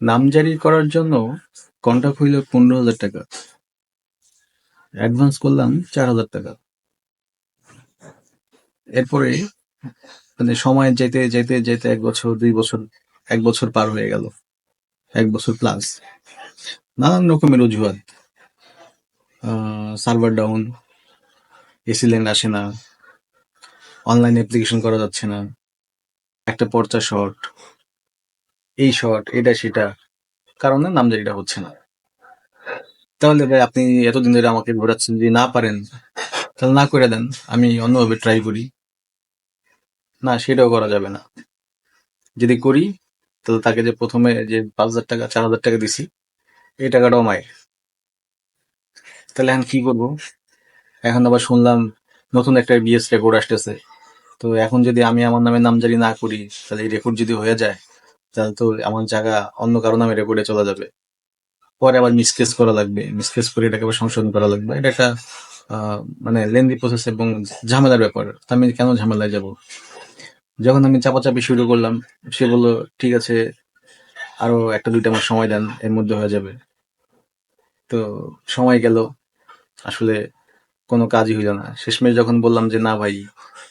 নামজারি করার জন্য কন্ট্রাক্ট হইল পনেরো হাজার টাকা। অ্যাডভান্স করলাম চার হাজার টাকা। এরপরে মানে সময় যেতে যেতে যেতে এক বছর, দুই বছর, এক বছর পার হয়ে গেল। এক বছর প্লাস নানান রকমের অজুহাত। সার্ভার ডাউন এসি ল্যান্ড আসে না। অনলাইন অ্যাপ্লিকেশন করা যাচ্ছে না। একটা পর্চা শর্ট এই শর্ট এটা সেটা। কারণে নামজারিটা হচ্ছে না। তাহলে ভাই, আপনি এতদিন ধরে আমাকে ঘোরাচ্ছেন যদি না পারেন, তাহলে না করে দেন। আমি অন্যভাবে ট্রাই করি। না, সেটাও করা যাবে না। যদি করি, তাহলে তাকে যে প্রথমে যে পাঁচ হাজার টাকা, চার হাজার টাকা দিছি, এই টাকাটাও মায়ের। তাহলে এখন কি করব? এখন আবার শুনলাম নতুন একটা বিএস রেকর্ড আসতেছে। তো এখন যদি আমি আমার নামে নামজারি না করি, তাহলে এই রেকর্ড যদি হয়ে যায় তাহলে তো আমার জায়গা অন্য কারও নামে রেকর্ডে চলে যাবে। পরে আবার মিসকেস করা লাগবে। মিসকেস করে এটাকে আবার সংশোধন করা লাগবে। এটা একটা মানে লেন্দি প্রসেস এবং ঝামেলার ব্যাপার। আমি কেন ঝামেলায় যাব? যখন আমি চাপাচাপি শুরু করলাম, সে বলল, ঠিক আছে, আরও একটা দুইটা মাস সময় দেন, এর মধ্যে হয়ে যাবে। তো সময় গেল। আসলে কোনো কাজই হইল না। শেষমেশ যখন বললাম যে, না ভাই,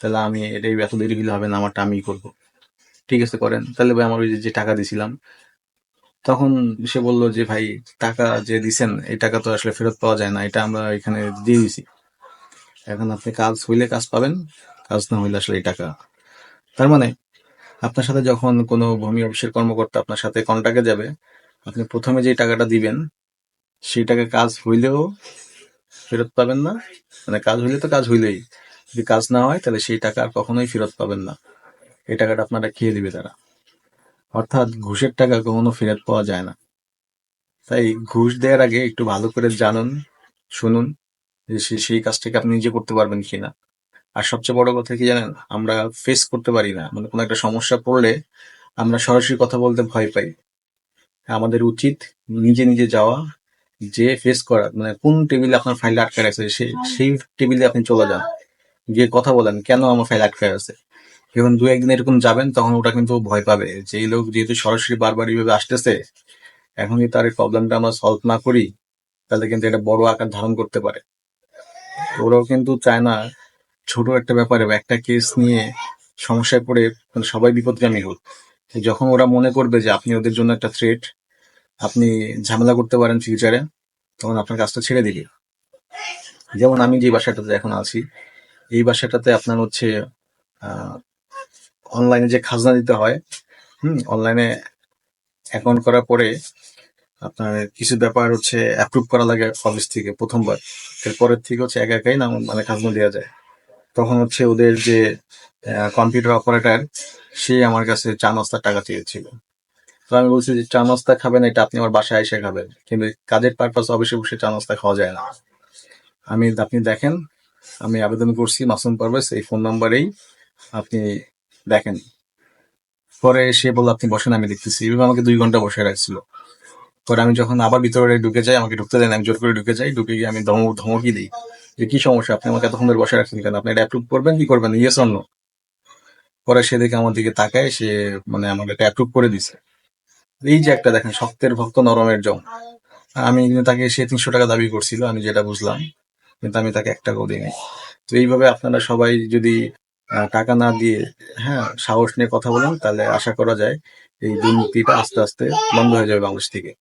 তাহলে আমি এটাই এত দেরি হইলে হবে না, আমারটা আমিই করব। ঠিক আছে, করেন। তাহলে ভাই আমার ওই যে- টাকা দিছিলাম, তখন সে বলল যে, ভাই, টাকা যে দিছেন, এই টাকা তো আসলে ফেরত পাওয়া যায় না, এটা আমরা এখানে দিয়ে দিছি। এখন আপনি কাজ হইলে কাজ পাবেন, কাজ না হইলে আসলে এই টাকা। তার মানে আপনার সাথে যখন কোনো ভূমি অফিসের কর্মকর্তা আপনার সাথে কন্ট্যাক্টে যাবে, আপনি প্রথমে যে টাকাটা দিবেন, সেই টাকা কাজ হইলেও ফেরত পাবেন না। মানে কাজ হইলে তো কাজ হইলেই। যদি কাজ না হয়, তাহলে সেই টাকা আর কখনোই ফেরত পাবেন না। এই টাকাটা আপনারা খেয়ে দিবে তারা। অর্থাৎ ঘুষের টাকা কখনো ফেরত পাওয়া যায় না। তাই ঘুষ দেওয়ার আগে একটু ভালো করে জানুন, শুনুন যে সেই কাজটাকে আপনি নিজে করতে পারবেন কিনা। আর সবচেয়ে বড় কথা কি জানেন? আমরা ফেস করতে পারি না। মানে কোনো একটা সমস্যা পড়লে আমরা সরাসরি কথা বলতে ভয় পাই। আমাদের উচিত নিজে নিজে যাওয়া, যে ফেস করা। মানে কোন টেবিলে আপনার ফাইল আটকে রাখছে সেই টেবিলে আপনি চলে যান। গিয়ে কথা বলেন, কেন আমার ফাইল আটকে আছে? যখন দু একদিন এরকম যাবেন, তখন ওটা কিন্তু ভয় পাবে যে, এই লোক যেহেতু সরাসরি বারবার এইভাবে আসতেছে, এখন যদি তার এই প্রবলেমটা আমরা সলভ না করি, তাহলে কিন্তু এটা বড় আকার ধারণ করতে পারে। ওরাও কিন্তু চায় না, ছোট একটা ব্যাপারে বা একটা কেস নিয়ে সমস্যায় পড়ে মানে সবাই বিপদগামী হোক। যখন ওরা মনে করবে যে, আপনি ওদের জন্য একটা থ্রেট আপনি ঝামেলা করতে পারেন ফিউচারে তখন আপনার কাজটা ছেড়ে দিবে। যেমন আমি যে বাসাটাতে এখন আছি, এই বাসাটাতে আপনার হচ্ছে অনলাইনে যে খাজনা দিতে হয়, হুম অনলাইনে অ্যাকাউন্ট করার পরে আপনার কিছু ব্যাপার হচ্ছে অ্যাপ্রুভ করা লাগে অফিস থেকে প্রথমবার। এরপরের থেকে হচ্ছে একা একাই নাম মানে খাজনা দেওয়া যায়। তখন হচ্ছে ওদের যে কম্পিউটার অপারেটর সে আমার কাছে চা নাস্তার টাকা চেয়েছিল। তো আমি বলছি যে, চা নাস্তা খাবেন, এটা আপনি আমার বাসায় এসে খাবেন। কিন্তু কাজের পারপাস অফিসে বসে চা নাস্তা খাওয়া যায় না। আমি, আপনি দেখেন, আমি আবেদন করছি মাসুম পারভেজ, এই ফোন নাম্বারেই আপনি দেখেন, পরে সে বলল, আপনি বসেন, আমি দেখতেছি। এভাবে আমাকে দুই ঘণ্টা বসে রাখছিল। পরে আমি যখন আবার ভিতরে ঢুকে যাই, আমাকে ঢুকতে দেন আমি জোর করে ঢুকে যাই, ঢুকে গিয়ে আমি ধমক ধমকি দিই যে, কি সমস্যা? আপনি আমাকে এতক্ষণ ধরে বসে রাখছেন কেন? আপনি এটা অ্যাপ্রুভ করবেন, কি করবেন? ইয়েস অন্য পরে সে দেখে আমার দিকে তাকায়, সে মানে আমাকে এটা অ্যাপ্রুভ করে দিছে। এই যে একটা দেখেন, শক্তের ভক্ত, নরমের জম আমি তাকে, সে তিনশো টাকা দাবি করছিল, আমি যেটা বুঝলাম, কিন্তু আমি তাকে এক টাকাও দিই তো এইভাবে আপনারা সবাই যদি টাকা না দিয়ে হ্যাঁ সাহস নিয়ে কথা বলেন তাহলে আশা করা যায় এই দুর্নীতিটা আস্তে আস্তে বন্ধ হয়ে যাবে বাংলাদেশ থেকে।